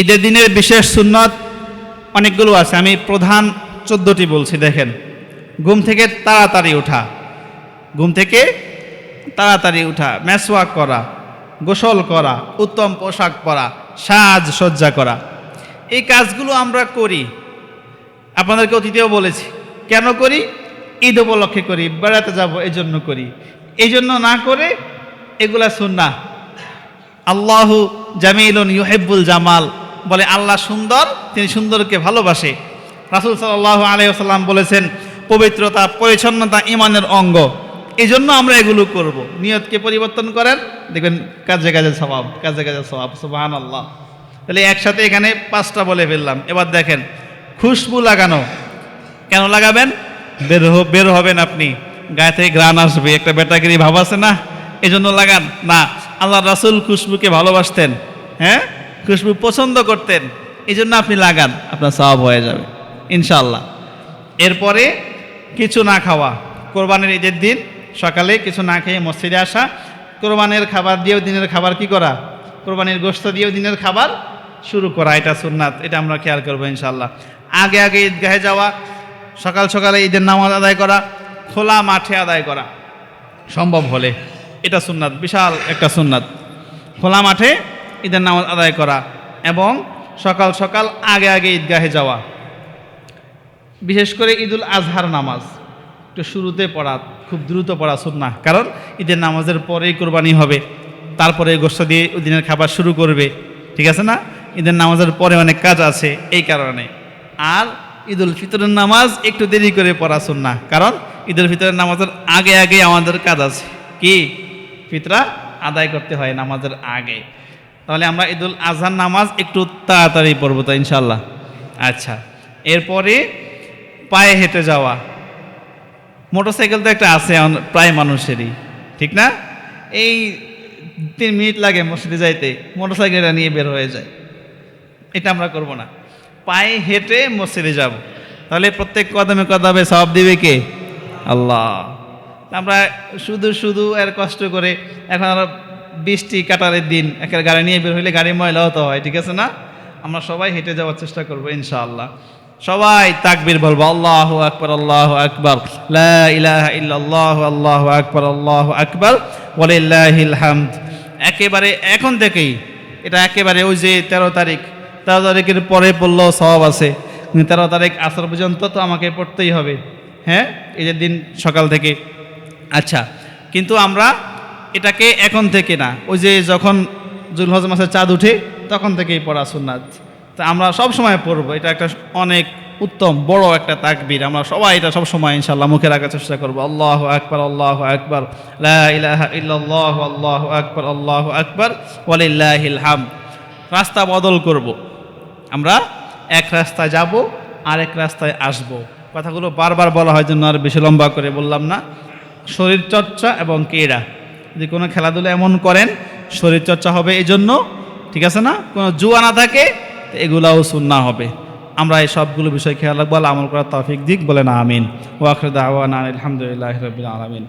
ঈদের দিনের বিশেষ সুন্নত অনেকগুলো আছে। আমি প্রধান চোদ্দটি বলছি, দেখেন। ঘুম থেকে তাড়াতাড়ি ওঠা ঘুম থেকে তাড়াতাড়ি ওঠা মেসওয়াক করা, গোসল করা, উত্তম পোশাক পরা, সাজ সজ্জা করা। এই কাজগুলো আমরা করি। আপনাদেরকে অতীতেও বলেছি, কেন করি? ঈদ উপলক্ষে করি, বেড়াতে যাব এই জন্য করি। এই জন্য না করে এগুলা সুন্না আল্লাহু জামিলুন ইউহেব্বুল জামাল। বলে, আল্লাহ সুন্দর, তিনি সুন্দরকে ভালোবাসে। রাসুল সাল্লাহ আলাইসাল্লাম বলেছেন, পবিত্রতা, পরিচ্ছন্নতা ইমানের অঙ্গ। এই জন্য আমরা এগুলো করব। নিয়তকে পরিবর্তন করেন। দেখবেন কাজে কাজে স্বভাব, কাজে কাজে স্বভাব সুবাহান আল্লাহ তাহলে একসাথে এখানে পাঁচটা বলে ফেললাম। এবার দেখেন, খুশবু লাগানো। কেন লাগাবেন? বের বের হবেন আপনি। গায়ে থেকে গ্রান আসবে, একটা বেটাগিরি ভাব আছে না? এই জন্য লাগান। না, আল্লাহ রাসুল খুশবুকে ভালোবাসতেন। হ্যাঁ? খুশবু পছন্দ করতেন এই জন্য আপনি লাগান, আপনার সব হয়ে যাবে ইনশাল্লাহ এরপরে কিছু না খাওয়া, কোরবানির ঈদের দিন, সকালে কিছু না খেয়ে মসজিদে আসা, কোরবানের খাবার দিয়েও দিনের খাবার কি করা? কোরবানির গোস্ত দিয়েও দিনের খাবার শুরু করা, এটা সুন্নাত, এটা আমরা খেয়াল করব ইনশাল্লাহ আগে আগে ঈদগাহে যাওয়া, সকাল সকালে ঈদের নামাজ আদায় করা, খোলা মাঠে আদায় করা, সম্ভব হলে, এটা সুন্নাত, বিশাল একটা সুন্নাত। খোলা মাঠে ঈদের নামাজ আদায় করা এবং সকাল সকাল আগে আগে ঈদগাহে যাওয়া। বিশেষ করে ঈদুল আজহার নামাজ, একটু শুরুতে পড়া, খুব দ্রুত পড়া সুন্না কারণ ঈদের নামাজের পরেই কোরবানি হবে, তারপরে গোস্ত দিয়ে দিনের খাবার শুরু করবে, ঠিক আছে না? ঈদের নামাজের পরে অনেক কাজ আছে এই কারণে। আর ঈদুল ফিতরের নামাজ একটু দেরি করে পড়া সুন্না কারণ ঈদুল ফিতরের নামাজের আগে আগে আমাদের কাজ আছে। কি? ফিতরা আদায় করতে হয় নামাজের আগে। তাহলে আমরা ঈদুল আজহার নামাজ একটু তাড়াতাড়ি পড়ব তো ইনশাল্লাহ আচ্ছা এরপরে পায়ে হেঁটে যাওয়া। মোটরসাইকেল তো একটা আছে প্রায় মানুষেরই, ঠিক না? এই তিন মিনিট লাগে মসজিদে যাইতে, মোটরসাইকেলটা নিয়ে বের হয়ে যায়। এটা আমরা করব না। পায়ে হেঁটে মসজিদে যাব। তাহলে প্রত্যেক কদমে কদমে সব দিবে কে? আল্লাহ। আমরা শুধু শুধু এর কষ্ট করে এখন আর বৃষ্টি কাটারের দিন একটা গাড়ি নিয়ে বের হইলে গাড়ি ময়লা হতে হয়, ঠিক আছে না? আমরা সবাই হেঁটে যাওয়ার চেষ্টা করব, ইনশাআল্লাহ। সবাই তাকবীর বলব, আল্লাহ আকবর আল্লাহ আকবর ইলাহা আল্লাহ আকবর আল্লাহ আকবর হামদ। একেবারে এখন থেকেই, এটা একেবারে ওই যে তেরো তারিখ, তেরো তারিখের পরে পড়লেও সব আছে তেরো তারিখ আসর পর্যন্ত তো আমাকে পড়তেই হবে হ্যাঁ? এই যে দিন সকাল থেকে। আচ্ছা কিন্তু আমরা এটাকে এখন থেকে না। ওই যে যখন জুলহজ মাসের চাঁদ উঠে, তখন থেকেই পড়া সুন্নাত। তা আমরা সব সময় পড়ব। এটা একটা অনেক উত্তম, বড় একটা তাকবির। আমরা সবাই এটা সব সময় ইনশাল্লাহ মুখে রাখার চেষ্টা করব। আল্লাহ আকবর আল্লাহ আকবর ইল্লাল্লাহ, আল্লাহ আকবর আল্লাহ আকবর, ওয়ালিল্লাহিল হাম রাস্তা বদল করব। আমরা এক রাস্তায় যাব আর এক রাস্তায় আসব। কথাগুলো বারবার বলা হয় জন্য আর বেশি লম্বা করে বললাম না। শরীরচর্চা এবং ক্রীড়া। যদি কোনো খেলাধুলা এমন করেন, শরীরচর্চা হবে এই জন্য ঠিক আছে না? কোনো জুয়া না থাকে এগুলাও সুন্না হবে। আমরা এই সবগুলো বিষয় খেয়াল রাখব আমল করার তফিক দিক বলে না আমিন ওয়াখরুদ আওয়ান আলহামদুলিল্লাহ রবিল আলমিন।